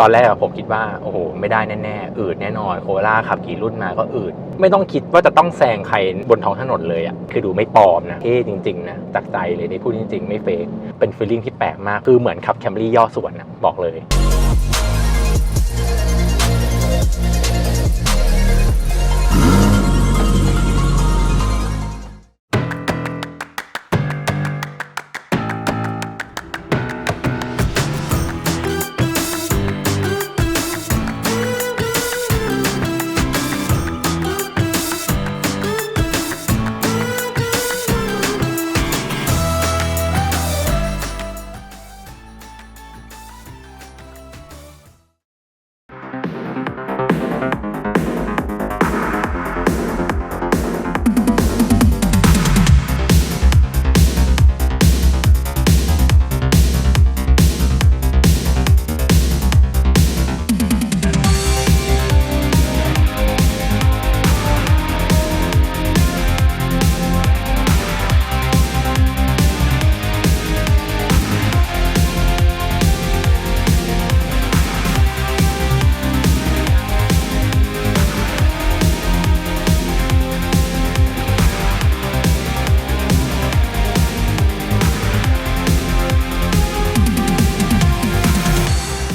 ตอนแรกอะผมคิดว่าโอ้โหไม่ได้แน่ๆอืดแน่นอนโคล่าขับกี่รุ่นมาก็อืด ไม่ต้องคิดว่าจะต้องแซงใครบนท้องถนนเลยอะคือดูไม่ปลอมนะเท่จริงๆนะจากใจเลยนี่พูดจริง ๆ ไม่เฟกเป็นฟีลลิ่งที่แปลกมากคือเหมือนขับแคมรี่ย่อส่วนนะบอกเลย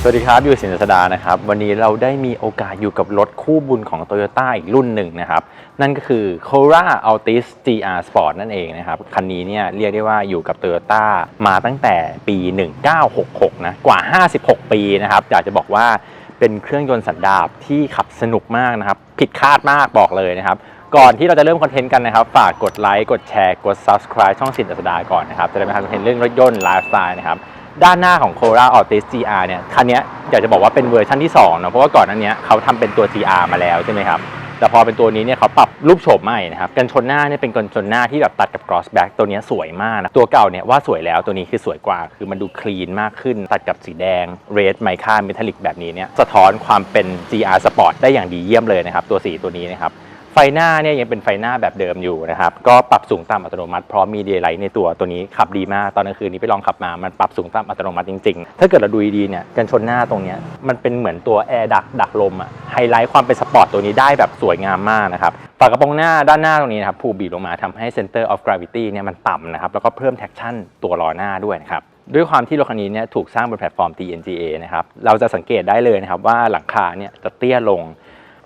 สวัสดีครับ อยู่สินสดานะครับ วันนี้เราได้มีโอกาสอยู่กับรถคู่บุญของ Toyota อีกรุ่นหนึ่งนะครับ นั่นก็คือ c o r a Altis GR Sport นั่นเองนะครับ คันนี้เนี่ยเรียกได้ว่าอยู่กับ Toyota มาตั้งแต่ปี 1966 นะ กว่า 56 ปีนะครับ อยากจะบอกว่าเป็นเครื่องยนต์สันดาปที่ขับสนุกมากนะครับ ผิดคาดมากบอกเลยนะครับก่อนที่เราจะเริ่มคอนเทนต์กันนะครับ ฝากกดไลค์ กดแชร์ กด subscribe ช่องสินสดาก่อนนะครับ จะได้ไม่พลาดคอนเทนต์เรื่องรถยนต์ไลฟ์สไตล์นะครับ ด้านหน้าของ c o r a Altis GR เนี่ยคันนี้อยากจะบอกว่าเป็นเวอร์ชันที่2เนอะเพราะว่าก่อนนั้นเนี้ยเขาทำเป็นตัว GR มาแล้วใช่ไหมครับแต่พอเป็นตัวนี้เนี่ยเขาปรับรูปโฉมใหม่นะครับกันชนหน้าเนี่ยเป็นกันชนหน้าที่แบบตัดกับ cross back ตัวนี้สวยมากนะตัวเก่าเนี่ยว่าสวยแล้วตัวนี้คือสวยกว่า คือมันดูคลีนมากขึ้น ตัดกับสีแดง red mica metallic แบบนี้เนี่ยสะท้อนความเป็น GR Sport ได้อย่างดีเยี่ยมเลยนะครับตัวสีตัวนี้นะครับ ไฟหน้าเนี่ยยังเป็นไฟหน้าแบบเดิมอยู่นะครับ ก็ปรับสูงต่ำอัตโนมัติพร้อมมีเดย์ไลท์ในตัวตัวนี้ขับดีมาก ตอนกลางคืนนี้ไปลองขับมา มันปรับสูงต่ำอัตโนมัติจริง ๆ ถ้าเกิดเราดูดีๆเนี่ยกันชนหน้าตรงเนี้ยมันเป็นเหมือนตัวแอร์ดักดักลมอะไฮไลท์ความเป็นสปอร์ตตัวนี้ได้แบบสวยงามมากนะครับฝากระโปรงหน้าด้านหน้าตรงนี้นะครับผูบีบลงมาทำให้ center of gravity เนี่ยมันต่ำนะครับแล้วก็เพิ่ม traction ตัวล้อหน้าด้วยนะครับด้วยความที่รถคันนี้เนี่ยถูกสร้างบนแพลตฟอร์ม TNGA นะครับเราจะสังเกตได้เลยนะครับว่าหลังคาเนี่ยจะเตี้ยลง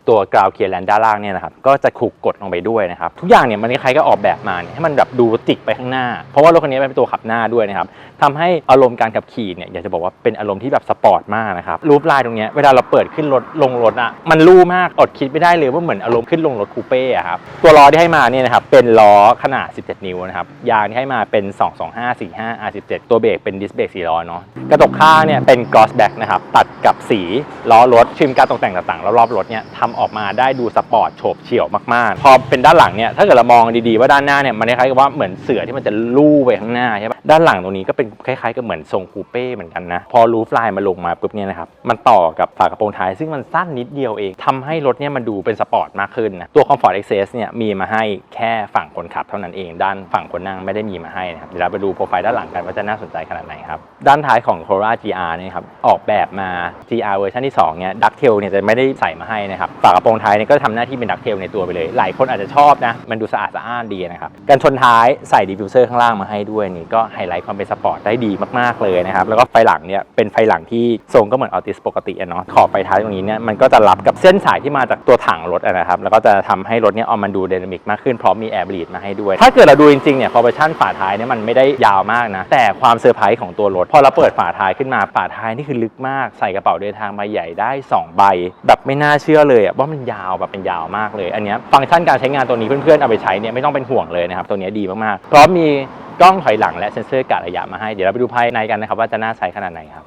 ตัวกราวเคียร์แลนด้านล่างเนี่ยนะครับก็จะถูกกดลงไปด้วยนะครับทุกอย่างเนี่ยมันคล้ายก็ออกแบบมาเนี่ยให้มันแบบดูจิกไปข้างหน้า เพราะว่ารถคันนี้เป็นตัวขับหน้าด้วยนะครับทำให้อารมณ์การขับขี่เนี่ยอยากจะบอกว่าเป็นอารมณ์ที่แบบสปอร์ตมากนะครับรูปลายตรงเนี้ยเวลาเราเปิดขึ้นรถลงรถอะมันลู่มากอดคิดไม่ได้เลยว่าเหมือนอารมณ์ขึ้นลงรถคูเป้อะครับตัวล้อที่ให้มาเนี่ยนะครับเป็นล้อขนาด 17 นิ้วนะครับยางที่ให้มาเป็น 225 45 R17 ตัวเบรกเป็นดิสเบรก4ล้อเนาะกระจกข้างเนี่ยเป็น gloss back นะครับตัดกับสีล้อรถชิมการตกแต่งต่างๆรอบๆรถเนี่ยทำออกมาได้ดูสปอร์ตโฉบเฉี่ยวมากๆ พอเป็นด้านหลังเนี่ยถ้าเกิดเรามองดีๆว่าด้านหน้าเนี่ยมันคล้ายๆกับว่าเหมือนเสือที่มันจะลู่ไปข้างหน้าใช่ปะ ด้านหลังตรงนี้ก็เป็นคล้ายๆกับเหมือนทรงคูเป้เหมือนกันนะ พอรูฟไลายมาลงมาปุ๊บเนี่ยนะครับ มันต่อกับฝากระโปรงท้าย ซึ่งมันสั้นนิดเดียวเองทำให้รถเนี่ยมันดูเป็นสปอร์ตมากขึ้นนะ ตัว Comfort Access เนี่ยมีมาให้แค่ฝั่งคนขับเท่านั้นเอง ด้านฝั่งคนนั่งไม่ได้มีมาให้นะครับ เดี๋ยวเราไปดูโปรไฟล์ด้านหลังกันว่าจะน่าสนใจขนาดไหนครับ ด้านท้ายของ Corolla GR เนี่ยครับ ออกแบบมา GR เวอร์ชันที่2เนี่ยดักเทลเนี่ยจะไม่ได้ใส่มาให้นะครับ ฝากระโปรงท้ายเนี่ยก็ทำหน้าที่เป็นดักเทลในตัวไปเลย หลายคนอาจจะชอบนะ มันดูสะอาดสะอ้านดีนะครับ กันชนท้ายใส่ดิฟฟิวเซอร์ข้างล่างมาให้ด้วยนี่ก็ไฮไลท์ความเป็นสปอร์ตได้ดีมากๆเลยนะครับ แล้วก็ไฟหลังเนี่ยเป็นไฟหลังที่ทรงก็เหมือนออติสปกติเนาะขอบไฟท้ายตรงนี้เนี่ยมันก็จะรับกับเส้นสายที่มาจากตัวถังรถนะครับ แล้วก็จะทำให้รถเนี่ยเอามันดูไดนามิกมากขึ้นพร้อมมีแอร์บลีดมาให้ด้วย ถ้าเกิดเราดูจริงๆเนี่ยคอร์ปชั่นฝาท้ายเนี่ยมันไม่ได้ยาวมากนะแต่ความเซอร์ไพรส์ของตัวรถพอเราเปิดฝาท้ายขึ้นมาฝาท้ายนี่คือลึกมากใส่กระเป๋าเดินทางใบใหญ่ได้ 2 ใบ แบบไม่น่าเชื่อเลยอะว่ามันยาวแบบเป็นยาวมากเลย อันเนี้ยฟังก์ชันการใช้งานตัวนี้เพื่อนๆเอาไปใช้เนี่ยไม่ต้องเป็นห่วงเลยนะครับตัวนี้ดีมากๆพร้อมมี กล้องถอยหลังและเซ็นเซอร์กะระยะมาให้ เดี๋ยวเราไปดูภายในกันนะครับว่าจะน่าใช้ขนาดไหนครับ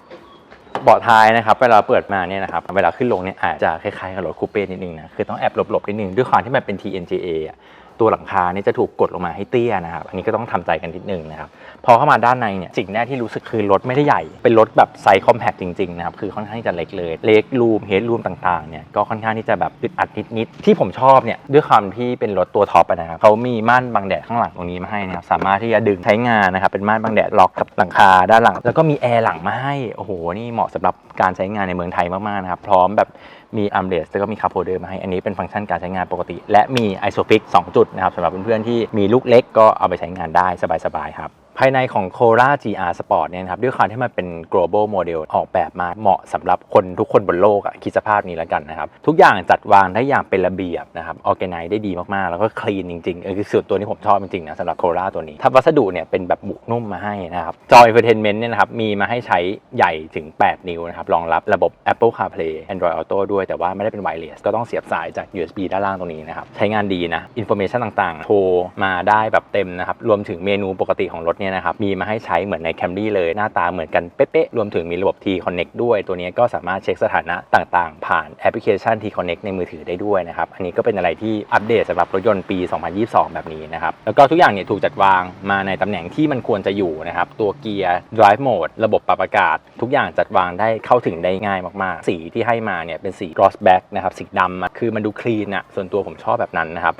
เบาะท้ายนะครับเวลาเปิดมาเนี่ยนะครับเวลาขึ้นลงเนี่ยอาจจะคล้ายๆกับรถคูเป้นิดนึงนะคือต้องแอบหลบๆนิดนึงด้วยความที่มันเป็น TNGA อะ ตัวหลังคาเนี่ยจะถูกกดลงมาให้เตี้ยนะครับ อันนี้ก็ต้องทำใจกันนิดนึงนะครับ พอเข้ามาด้านในเนี่ยสิ่งแรกที่รู้สึกคือรถไม่ได้ใหญ่ เป็นรถแบบไซส์คอมแพคจริงๆนะครับ คือค่อนข้างที่จะเล็กเลย เล็กรูมเฮดรูมต่างๆเนี่ยก็ค่อนข้างที่จะแบบอึดอัดนิดๆ ที่ผมชอบเนี่ยด้วยความที่เป็นรถตัวท็อปนะครับเขามีม่านบังแดดข้างหลังตรงนี้มาให้นะครับ สามารถที่จะดึงใช้งานนะครับ เป็นม่านบังแดดล็อกกับหลังคาด้านหลัง แล้วก็มีแอร์หลังมาให้ โอ้โห นี่เหมาะสำหรับการใช้งานในเมืองไทยมากๆนะครับ พร้อมแบบ มีอัมเดสแล้วก็มีคาร์โพเดอร์มาให้ อันนี้เป็นฟังก์ชันการใช้งานปกติ และมีไอโซฟิก2จุดนะครับสำหรับเพื่อนๆที่มีลูกเล็กก็เอาไปใช้งานได้สบายๆครับ ภายในของ Cora GR Sport เนี่ยนะครับด้วยความที่มันเป็น global model ออกแบบมาเหมาะสำหรับคนทุกคนบนโลกอะคิดสภาพนี้แล้วกันนะครับ ทุกอย่างจัดวางได้อย่างเป็นระเบียบนะครับ organize ได้ดีมาก ๆ แล้วก็ clean จริง ๆ เออคือส่วนตัวนี้ผมชอบจริง ๆ นะสำหรับ Cora ตัวนี้ ถ้าวัสดุเนี่ยเป็นแบบบุกนุ่มมาให้นะครับ จอ infotainment เนี่ยนะครับ มีมาให้ใช้ใหญ่ถึง 8 นิ้วนะครับ รองรับระบบ Apple CarPlay Android Auto ด้วยแต่ว่าไม่ได้เป็น wireless ก็ต้องเสียบสายจาก USB ด้านล่างตรงนี้นะครับใช้งานดีนะ information ต่างๆโทรมาได้แบบเต็มนะครับรวมถึงเมนูปกติของรถเนี่ยนะครับมีมาให้ใช้เหมือนใน Camry เลยหน้าตาเหมือนกันเป๊ะๆรวมถึงมีระบบ T Connect ด้วย ตัวนี้ก็สามารถเช็คสถานะต่างๆ ผ่านแอปพลิเคชัน T Connect ในมือถือได้ด้วยนะครับอันนี้ก็เป็นอะไรที่อัปเดตสำหรับรถยนต์ปี 2022 แบบนี้นะครับแล้วก็ทุกอย่างเนี่ยถูกจัดวางมาในตำแหน่งที่มันควรจะอยู่นะครับตัวเกียร์ drive mode ระบบปรับอากาศ ทุกอย่างจัดวางได้เข้าถึงได้ง่ายมากๆ สีที่ให้มาเนี่ยเป็นสี gloss black นะครับสีดำคือมันดูคลีนอะส่วนตัวผมชอบแบบนั้นนะครับ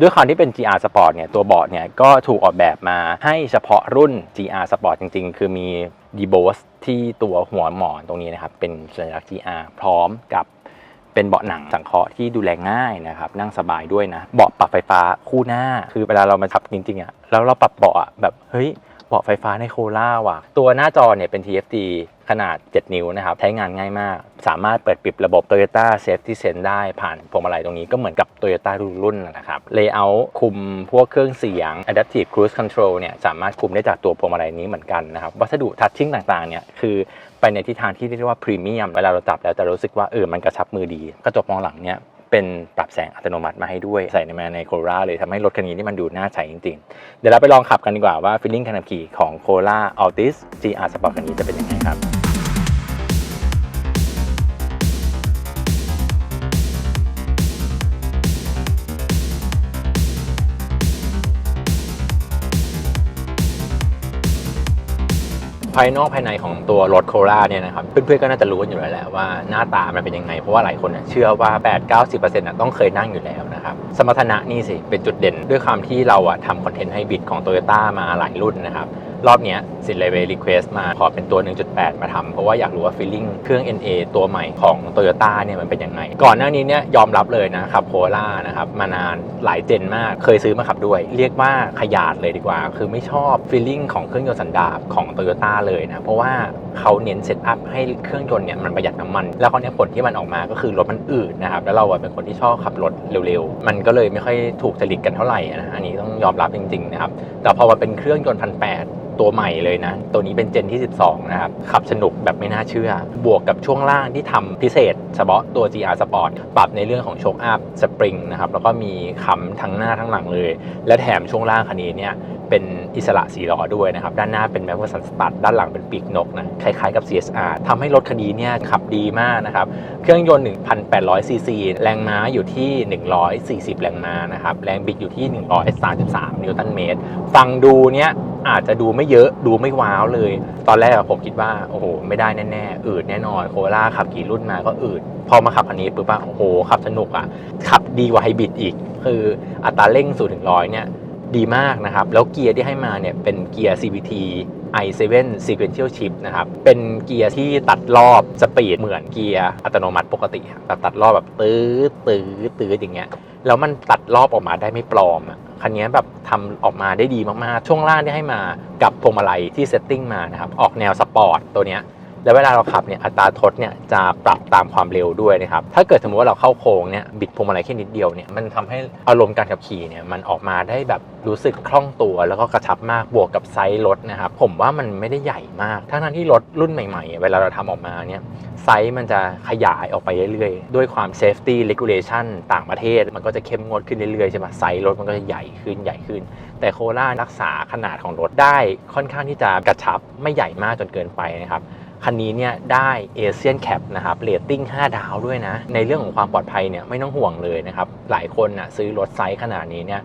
ด้วยความที่เป็น GR Sport เนี่ยตัวเบาะเนี่ยก็ถูกออกแบบมาให้เฉพาะรุ่น GR Sport จริงๆ คือมี d e b o s ที่ตัวหัวหมอนตรงนี้นะครับ เป็นสัญลักษณ์ GR พร้อมกับเป็นเบาะหนังสังเคราะห์ที่ดูแลง่ายนะครับ นั่งสบายด้วยนะ เบาะปรับไฟฟ้าคู่หน้า คือเวลาเรามาขับจริงๆอะแล้วเราปรับเบาะแบบเฮ้ยาะไฟฟ้าในโคล่าว่ะ ตัวหน้าจอเนี่ยเป็น TFT ขนาด 7 นิ้วนะครับ ใช้งานง่ายมาก สามารถเปิดปิดระบบ Toyota Safety Sense ได้ผ่านพวงมาลัยตรงนี้ก็เหมือนกับ Toyota รุ่นรุ่นนะครับ Layout คุมพวกเครื่องเสียง Adaptive Cruise Control เนี่ยสามารถคุมได้จากตัวพวงมาลัยนี้เหมือนกันนะครับ วัสดุทัชชิ่งต่างๆเนี่ยคือไปในทิศทางที่เรียกว่าพรีเมียมเวลาเราจับแล้วจะรู้สึกว่าเออมันกระชับมือดี กระจกมองหลังเนี่ย เป็นปรับแสงอัตโนมัติมาให้ด้วยใส่ในมาในโคราเลยทำให้รถคันนี้นี่มันดูน่าใช้จริง ๆ เดี๋ยวเราไปลองขับกันดีกว่าว่าฟีลลิ่งการขับขี่ของ c o l a Altis GR Sport คันนี้จะเป็นยังไงครับ ภายนอกภายในของตัวรถโคราเนี่ยนะครับเพื่อนๆก็น่าจะรู้กันอยู่แล้วแหละว่าหน้าตามันเป็นยังไง เพราะว่าหลายคนเชื่อว่า 8-90%น่ะต้องเคยนั่งอยู่แล้วนะครับสมรรถนะนี่สิเป็นจุดเด่นด้วยความที่เราอะทำคอนเทนต์ให้บิดของโตโยต้ามาหลายรุ่นนะครับรอบเนี้ยสินเลเวรีเควสมาขอเป็นตัว 1.8 มาทำเพราะว่าอยากรู้ว่าฟีลลิ่งเครื่อง NA ตัวใหม่ของ t o y ยต้เนี่ยมันเป็นยังไง ก่อนหน้านี้เนี่ยยอมรับเลยนะครับโคล่านะครับมานานหลายเจนมากเคยซื้อมาขับด้วย เรียกว่าขยาดเลยดีกว่า คือไม่ชอบฟีลลิ่งของเครื่องยนต์สันดาปของ t o y ยต้เลยนะ เพราะว่าเขาเน้นเซตอัพให้เครื่องยนต์เนี่ยมันประหยัดน้ำมัน แล้วคราวนี้ผลที่มันออกมาก็คือรถมันอืดนะครับแล้วเราเป็นคนที่ชอบขับรถเร็วๆ มันก็เลยไม่ค่อยถูกจริตกันเท่าไหร่นะอันนี้ต้องยอมรับจริงๆนะครับแต่พอมาเป็นเครื่องยนต์พันแตัวใหม่เลยนะ ตัวนี้เป็นเจนที่ 12 นะครับ ขับสนุกแบบไม่น่าเชื่อ บวกกับช่วงล่างที่ทำพิเศษ เฉพาะตัว GR Sport ปรับในเรื่องของโชคอัพสปริงนะครับ แล้วก็มีคำทั้งหน้าทั้งหลังเลย และแถมช่วงล่างคันนี้เนี่ยเป็นอิสระสีล้อด้วยนะครับ ด้านหน้าเป็นแมกวสันสตัดด้านหลังเป็นปีกนกนะ คล้ายๆกับ CSR ทำให้รถคันนี้เนี่ยขับดีมากนะครับ เครื่องยนต์ 1,800 ซีซี แรงม้าอยู่ที่ 140 แรงม้านะครับ แรงบิดอยู่ที่ 133 นิวตันเมตร ฟังดูเนี่ย อาจจะดูไม่เยอะดูไม่ว้าวเลย ตอนแรกอะผมคิดว่าโอ้โหไม่ได้แน่ๆอืดแน่นอนโคล่าขับกี่รุ่นมาก็อืด พอมาขับคันนี้ปุ๊บอะโอ้โหขับสนุกอะขับดีกว่าไฮบริดอีก คืออัตราเร่ง0ถึง100เนี่ยดีมากนะครับ แล้วเกียร์ที่ให้มาเนี่ยเป็นเกียร์ CVT i7 Sequential Shift นะครับ เป็นเกียร์ที่ตัดรอบสปีดเหมือนเกียร์อัตโนมัติปกติแบบตัดรอบแบบตื้อตื้อตื้ออย่างเงี้ย แล้วมันตัดรอบออกมาได้ไม่ปลอมอะ คันนี้แบบทำออกมาได้ดีมากๆ ช่วงล่างที่ให้มากับพวงมาลัยที่เซตติ้งมานะครับ ออกแนวสปอร์ตตัวเนี้ย แล้วเวลาเราขับเนี่ยอัตราทดเนี่ยจะปรับตามความเร็วด้วยนะครับ ถ้าเกิดสมมติว่าเราเข้าโค้งเนี่ยบิดพวงมาลัยแค่นิดเดียวเนี่ยมันทำให้อารมณ์การขับขี่เนี่ยมันออกมาได้แบบรู้สึกคล่องตัว แล้วก็กระชับมากบวกกับไซส์รถนะครับผมว่ามันไม่ได้ใหญ่มาก ทั้งๆที่รถรุ่นใหม่ๆ เวลาเราทำออกมาเนี่ยไซส์มันจะขยายออกไปเรื่อยๆ ด้วยความ safety regulation ต่างประเทศ มันก็จะเข้มงวดขึ้นเรื่อยๆใช่ไหมไซส์รถมันก็จะใหญ่ขึ้นใหญ่ขึ้น แต่โครารักษาขนาดของรถได้ค่อนข้างที่จะกระชับไม่ใหญ่มากจนเกินไปนะครับ คันนี้เนี่ยได้เอเชียนแคปนะครับเรตติ้ง 5 ดาวด้วยนะ ในเรื่องของความปลอดภัยเนี่ยไม่ต้องห่วงเลยนะครับ หลายคนนะซื้อรถไซส์ขนาดนี้เนี่ย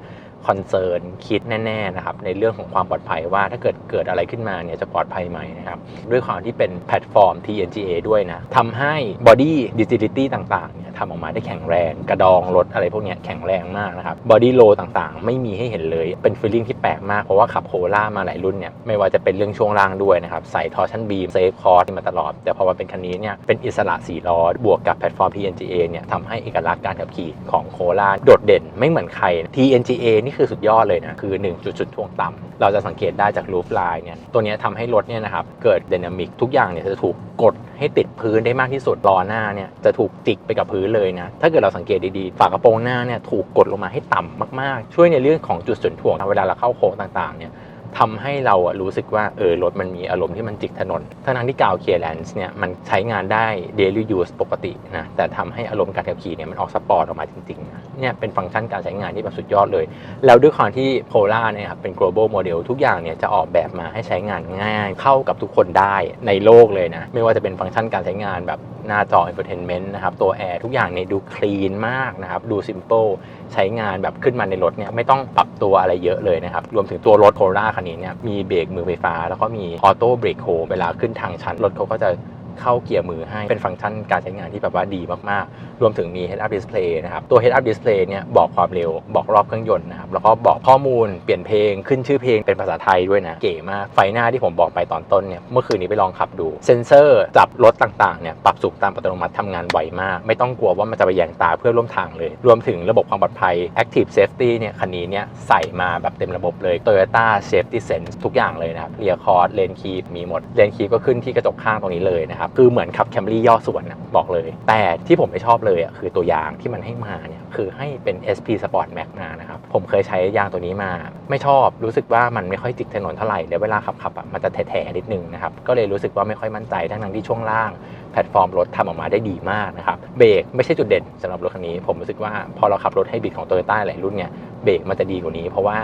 คอนเซิร์นคิดแน่ๆนะครับในเรื่องของความปลอดภัยว่าถ้าเกิดเกิดอะไรขึ้นมาเนี่ยจะปลอดภัยไหมนะครับด้วยความที่เป็นแพลตฟอร์ม TNGA ด้วยนะทำให้ Body Rigidity ต่างๆเนี่ยทำออกมาได้แข็งแรง กระดองรถอะไรพวกเนี้ยแข็งแรงมากนะครับ Body Low ต่างๆ ไม่มีให้เห็นเลยเป็นฟีลลิ่งที่แปลกมากเพราะว่าขับโคล่ามาหลายรุ่นเนี่ยไม่ว่าจะเป็นเรื่องช่วงล่างด้วยนะครับใส่ทอร์ชันบีมเซฟคอร์สมาตลอด แต่พอมาเป็นคันนี้เนี่ยเป็นอิสระ4ล้อบวกกับแพลตฟอร์ม TNGA เนี่ยทำให้เอกลักษณ์การขับขี่ของโคล่าโดดเด่นไม่เหมือนใคร TNGA นคือสุดยอดเลยนะ คือ 1 จุดจุดท่วงต่ำเราจะสังเกตได้จากรูฟไลน์เนี่ย ตัวนี้ทำให้รถเนี่ยนะครับ เกิดเดนามิกทุกอย่างเนี่ยจะถูกกดให้ติดพื้นได้มากที่สุดล้อหน้าเนี่ยจะถูกจิกไปกับพื้นเลยนะ ถ้าเกิดเราสังเกตดีๆ ฝากระโปรงหน้าเนี่ยถูกกดลงมาให้ต่ำมากๆ ช่วยในเรื่องของจุดส่วนถ่วงเวลาเราเข้าโค้งต่างๆเนี่ย ทำให้เราอะรู้สึกว่าเออรถมันมีอารมณ์ที่มันจิกถนนทั้งนั้นที่กาวเคียร์แลนซ์เนี่ยมันใช้งานได้ daily use ปกตินะแต่ทำให้อารมณ์การขับขี่เนี่ยมันออกสปอร์ตออกมาจริงๆเนี่ยเป็นฟังก์ชันการใช้งานที่แบบสุดยอดเลย แล้วด้วยความที่โ o ล่าเนี่ยครับเป็น global model ทุกอย่างเนี่ยจะออกแบบมาให้ใช้งานง่าย เข้ากับทุกคนได้ในโลกเลยนะไม่ว่าจะเป็นฟังก์ชันการใช้งานแบบ หน้าจอ infotainment นะครับ ตัวแอร์ทุกอย่างเนี่ยดูคลีนมากนะครับ ดู simple ใช้งานแบบขึ้นมาในรถเนี่ยไม่ต้องปรับตัวอะไรเยอะเลยนะครับ รวมถึงตัวรถโคราคันนี้เนี่ยมีเบรกมือไฟฟ้า แล้วก็มีออโต้เบรกโฮเวลาขึ้นทางชันรถเขาก็จะ เข้าเกียร์มือให้เป็นฟังก์ชันการใช้งานที่แบบว่าดีมากๆ รวมถึงมี head up display นะครับ ตัว head up display เนี่ยบอกความเร็วบอกรอบเครื่องยนต์นะครับ แล้วก็บอกข้อมูลเปลี่ยนเพลงขึ้นชื่อเพลงเป็นภาษาไทยด้วยนะ เก๋มาก ไฟหน้าที่ผมบอกไปตอนต้นเนี่ยเมื่อคืนนี้ไปลองขับดู เซ็นเซอร์จับรถต่างๆเนี่ยปรับสูงตามอัตโนมัติทำงานไวมาก ไม่ต้องกลัวว่ามันจะไปแยงตาเพื่อร่วมทางเลย รวมถึงระบบความปลอดภัย active safety เนี่ยคันนี้เนี่ยใส่มาแบบเต็มระบบเลย Toyota Safety Sense ทุกอย่างเลยนะครับเรียคอร์ดเลนคีปมีหมดเลนคีปก็ขึ้นที่กระจกข้างตรงนี้เลยนะครับคือเหมือนขับแคมรี่ย่อส่วนนะบอกเลย แต่ที่ผมไม่ชอบเลยอะคือตัวยางที่มันให้มาเนี่ยคือให้เป็น SP Sport Max มานะครับผมเคยใช้ยางตัวนี้มาไม่ชอบรู้สึกว่ามันไม่ค่อยจิกถนนเท่าไหร่แล้วเวลาขับขับอะมันจะแถๆนิดนึงนะครับก็เลยรู้สึกว่าไม่ค่อยมั่นใจทั้งนั้นที่ช่วงล่างแพลตฟอร์มรถทำออกมาได้ดีมากนะครับเบรกไม่ใช่จุดเด่นสำหรับรถคันนี้ ผมรู้สึกว่าพอเราขับรถไฮบริดของโตโยต้าหลายรุ่นเนี่ยเบรกมันจะดีกว่านี้ เพราะว่า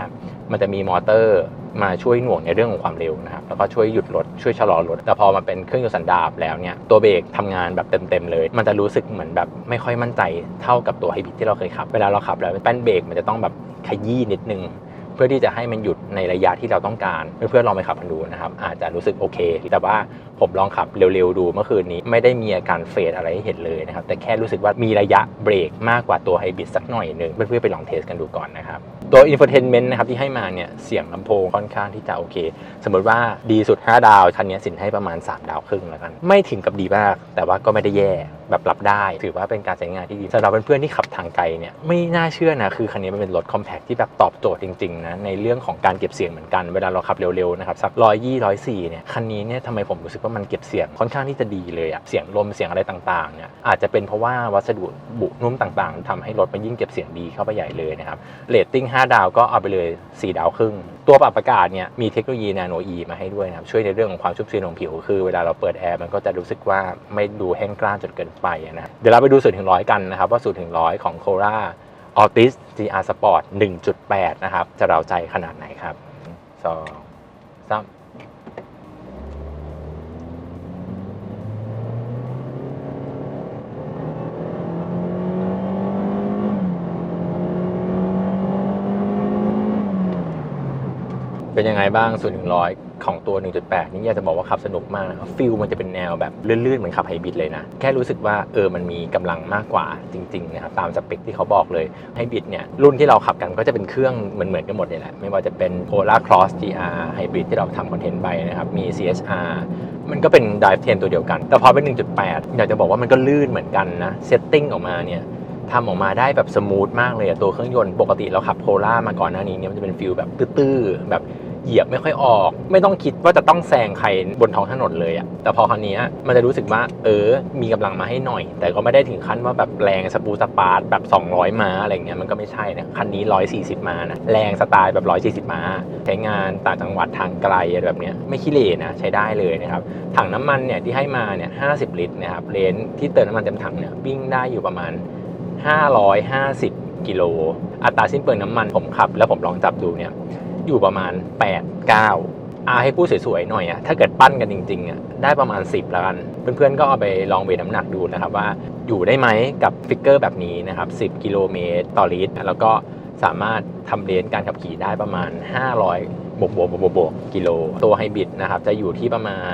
มันจะมีมอเตอร์มาช่วยหน่วงในเรื่องของความเร็วนะครับแล้วก็ช่วยหยุดรถช่วยชะลอรถแต่พอมาเป็นเครื่องยนต์สันดาปแล้วเนี่ยตัวเบรกทำงานแบบเต็มๆเลย มันจะรู้สึกเหมือนแบบไม่ค่อยมั่นใจเท่ากับตัวไฮบริดที่เราเคยขับ เวลาเราขับแล้วแป้นเบรกมันจะต้องแบบขยี้นิดนึง เพื่อที่จะให้มันหยุดในระยะที่เราต้องการ เพื่อนๆลองไปขับกันดูนะครับ อาจจะรู้สึกโอเค แต่ว่าผมลองขับเร็วๆดูเมื่อคืนนี้ไม่ได้มีอาการเฟดอะไรให้เห็นเลยนะครับ แต่แค่รู้สึกว่ามีระยะเบรกมากกว่าตัวไฮบริดสักหน่อยหนึ่งเพื่อนๆไปลองเทสกันดูก่อนนะครับ ตัว infotainment นะครับที่ให้มาเนี่ยเสียงลำโพงค่อนข้างที่จะโอเค สมมติว่าดีสุด 5 ดาวคันนี้สินให้ประมาณ 3 ดาวครึ่งแล้วกัน ไม่ถึงกับดีมาก แต่ว่าก็ไม่ได้แย่แบบรับได้ ถือว่าเป็นการใช้งานที่ดีสำหรับเพื่อนๆที่ขับทางไกลเนี่ยไม่น่าเชื่อนะคือคันนี้มันเป็นรถ compact ที่แบบตอบโจทย์จริงๆนะในเรื่องของการเก็บเสียงเหมือนกันเวลาเราขับเร็วๆนะครับสักร้อยยี่ร้อยสี่เนี่ยคันนี้เนี่ยทำไมผมรู้สึกว่ามันเก็บเสียงค่อนข้างที่จะดีเลยอะเสียงลมเสียงอะไรต่างๆเนี่ยอาจจะเป็นเพราะว่าวัสดุบุนุ่มต่างๆทำให้รถมันยิ่งเก็บเสียงดีเข้าไปใหญ่เลยนะครับเรตติ้ง5ดาวก็เอาไปเลย 4 ดาวครึ่ง ตัวปรับอากาศเนี่ยมีเทคโนโลยีนาโนอีมาให้ด้วยนะครับช่วยในเรื่องของความชุ่มชื้นของผิว คือเวลาเราเปิดแอร์มันก็จะรู้สึกว่าไม่ดูแห้งกร้านจนเกินไปนะเดี๋ยวเราไปดูสูตรถึงร้อยกันนะครับ ว่าสูตรถึงร้อยของโคราออติส GR Sport 1.8 นะครับ จะเราใจขนาดไหนครับสองสาม เป็นยังไงบ้างศูนย์ถึงร้อยของตัว 1.8 นี่อยากจะบอกว่าขับสนุกมากนะครับฟิลมันจะเป็นแนวแบบลื่นๆ เหมือนขับไฮบริดเลยนะ แค่รู้สึกว่าเออมันมีกำลังมากกว่าจริงๆนะครับตามสเปคที่เขาบอกเลยไฮบริดเนี่ยรุ่นที่เราขับกันก็จะเป็นเครื่องเหมือนๆกันหมดเลยแหละ ไม่ว่าจะเป็น Polar Cross GR Hybrid ที่เราทำคอนเทนต์ไปนะครับมี CHR มันก็เป็น Drive 10ตัวเดียวกัน แต่พอเป็น 1.8 อยากจะบอกว่ามันก็ลื่นเหมือนกันนะเซตติ้งออกมาเนี่ยทำออกมาได้แบบสมูทมากเลยอะตัวเครื่องยนต์ปกติเราขับโคล่ามาก่อนหน้านี้เนี่ยมันจะเป็นฟิลแบบตื้อๆแบบ เหยียบไม่ค่อยออก ไม่ต้องคิดว่าจะต้องแซงใครบนท้องถนนเลยอะแต่พอคราวนี้มันจะรู้สึกว่า เออ มีกำลังมาให้หน่อย แต่ก็ไม่ได้ถึงขั้นว่าแบบแรงสปูสปาร์ตแบบ 200 ม้าอะไรเงี้ยมันก็ไม่ใช่นะคันนี้ 140 ม้านะแรงสไตล์แบบ 140 ม้า ใช้งานต่างจังหวัดทางไกลอะไรแบบเนี้ยไม่ขี้เหร่นะใช้ได้เลยนะครับถังน้ำมันเนี่ยที่ให้มาเนี่ย 50 ลิตรนะครับเลนที่เติมน้ำมันเต็มถังเนี่ยวิ่งได้อยู่ประมาณ 550กิโล อัตราสิ้นเปลืองน้ำมันผมขับ แล้วผมลองจับดูเนี่ย อยู่ประมาณ 8 9อาให้พูดสวยๆหน่อยอะถ้าเกิดปั้นกันจริงๆอะได้ประมาณ 10แล้วกันเพื่อนๆก็เอาไปลองเวทน้ำหนักดูนะครับว่าอยู่ได้ไหมกับฟิกเกอร์แบบนี้นะครับ10กิโลเมตรต่อลิตรแล้วก็สามารถทำเลนการขับขี่ได้ประมาณ 500 บวกบวกบวกบวกบวกกิโล ตัวไฮบริดนะครับ จะอยู่ที่ประมาณ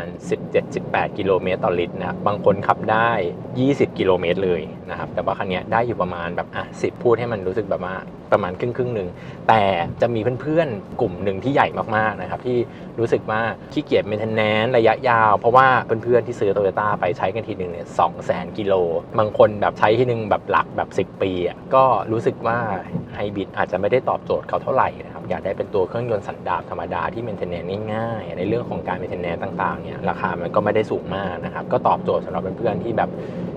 17-18 กิโลเมตรต่อลิตรนะครับ บางคนขับได้ 20 กิโลเมตรเลยนะครับ แต่ว่าคันนี้ได้อยู่ประมาณแบบอะ10 พูดให้มันรู้สึกแบบว่า ประมาณครึ่งครึ่งๆหนึ่งแต่จะมีเพื่อนๆ กลุ่มหนึ่งที่ใหญ่มากๆนะครับที่รู้สึกว่าขี้เกียจเมนเทนแนนระยะยาว เพราะว่าเพื่อนๆ ที่ซื้อโตโยต้าไปใช้กันทีหนึ่งเนี่ยสองแสนกิโล บางคนแบบใช้ทีหนึ่งแบบหลักแบบ 10 ปีอะก็รู้สึกว่าไฮบริดอาจจะไม่ได้ตอบโจทย์เขาเท่าไหร่นะครับอยากได้เป็นตัวเครื่องยนต์สันดาปธรรมดาที่เมนเทนแนนง่ายๆ ในเรื่องของการเมนเทนแนนต่างๆเนี่ยราคามันก็ไม่ได้สูงมากนะครับก็ตอบโจทย์สำหรับเพื่อนๆที่แบบ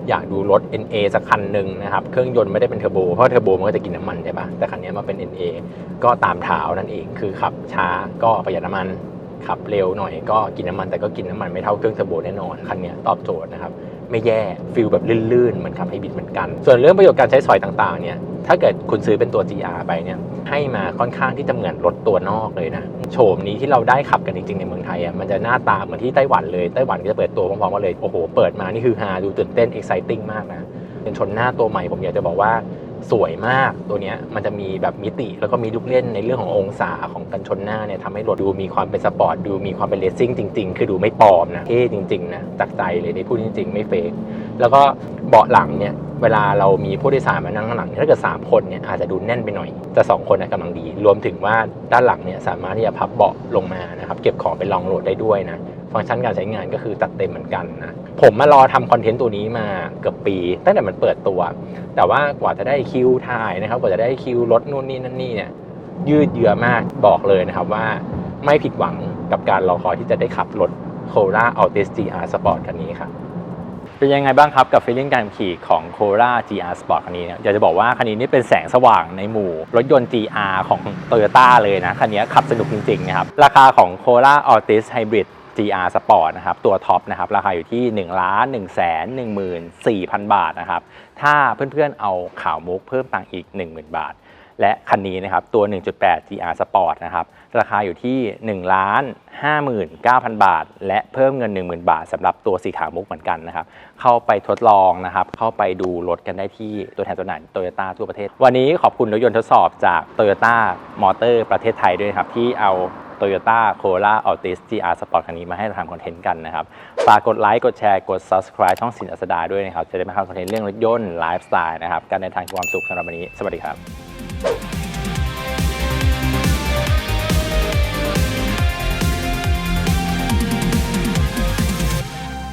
อยากดูรถ NA สักคันหนึ่งนะครับเครื่องยนต์ไม่ได้เป็นเทอร์โบเพราะเทอร์โบมันก็จะกินน้ำมันใช่ปะแต่คันนี้มาเป็น NA ก็ตามเท้านั่นเอง คือขับช้าก็ประหยัดน้ำมัน ขับเร็วหน่อยก็กินน้ำมันแต่ก็กินน้ำมันไม่เท่าเครื่องเทอร์โบแน่นอน คันนี้ตอบโจทย์นะครับ ไม่แย่ฟิลแบบลื่นๆเหมือนขับไฮบริดเหมือนกัน ส่วนเรื่องประโยชน์การใช้สอยต่างๆเนี่ยถ้าเกิดคุณซื้อเป็นตัว GR ไปเนี่ยให้มาค่อนข้างที่จะเหมือนรถตัวนอกเลยนะโฉมนี้ที่เราได้ขับกันจริงๆในเมืองไทยอะมันจะหน้าตาเหมือนที่ไต้หวันเลยไต้หวันก็จะเปิดตัวพร้อมๆกันเลยโอ้โหเปิดมานี่คือฮาดูตื่นเต้น exciting มากนะเป็นชนหน้าตัวใหม่ผมอยากจะบอกว่า สวยมากตัวเนี้ยมันจะมีแบบมิติ แล้วก็มีลูกเล่นในเรื่องขององศาของกันชนหน้าเนี่ยทำให้รถดูมีความเป็นสปอร์ตดูมีความเป็นเลสซิ่งจริง ๆ คือดูไม่ปลอมนะเท่จริงๆนะจากใจเลยในพูดจริง ๆ ไม่เฟกแล้วก็เบาะหลังเนี่ยเวลาเรามีผู้โดยสารมานั่งข้างหลังถ้าเกิด3คนเนี่ยอาจจะดูแน่นไปหน่อย แต่2คนนะกำลังดี รวมถึงว่าด้านหลังเนี่ยสามารถที่จะพับเบาะลงมานะครับเก็บของไปลองโหลดได้ด้วยนะ ฟังก์ชันการใช้งานก็คือจัดเต็มเหมือนกันนะ ผมมารอทำคอนเทนต์ตัวนี้มาเกือบปี ตั้งแต่มันเปิดตัว แต่ว่ากว่าจะได้คิวถ่ายนะครับ กว่าจะได้คิวรถนู่นนี่นั่นนี่เนี่ยยืดเยื้อมากบอกเลยนะครับว่าไม่ผิดหวังกับการรอคอยที่จะได้ขับรถ Corolla Altis GR Sport คันนี้ครับเป็นยังไงบ้างครับกับฟีลลิ่งการขี่ของ Corolla GR Sport คันนี้เนี่ยอยากจะบอกว่าคันนี้นี่เป็นแสงสว่างในหมู่ รถยนต์ GR ของ Toyota เลยนะ คันนี้ขับสนุกจริงๆนะครับ ราคาของ Corolla Altis Hybrid GR Sport นะครับตัวท็อปนะครับราคาอยู่ที่1 1 1 1 4 0 0 0 บาทนะครับถ้าเพื่อนๆเอาข่าวมุกเพิ่มตังอีก 10,000 บาท และคันนี้นะครับตัว 1.8 GR Sport นะครับราคาอยู่ที่ 1 ล้าน59,000 บาท และเพิ่มเงิน 10,000 บาทสำหรับตัวสีขาวมุกเหมือนกันนะครับเข้าไปทดลองนะครับเข้าไปดูรถกันได้ที่ตัวแทนจำหน่ายโตโยต้าทั่วประเทศ วันนี้ขอบคุณรถยนต์ทดสอบจาก Toyota Motor ประเทศไทยด้วยครับที่เอา Toyota Corolla Altis GR Sport คันนี้มาให้เราทำคอนเทนต์กันนะครับฝากกดไลค์กดแชร์กด subscribe ช่องสินอัสดาด้วยนะครับ จะได้ไม่พลาดคอนเทนต์เรื่องรถยนต์ไลฟ์สไตล์นะครับการเดินทางคือความสุขสำหรับวันนี้ สวัสดีครับ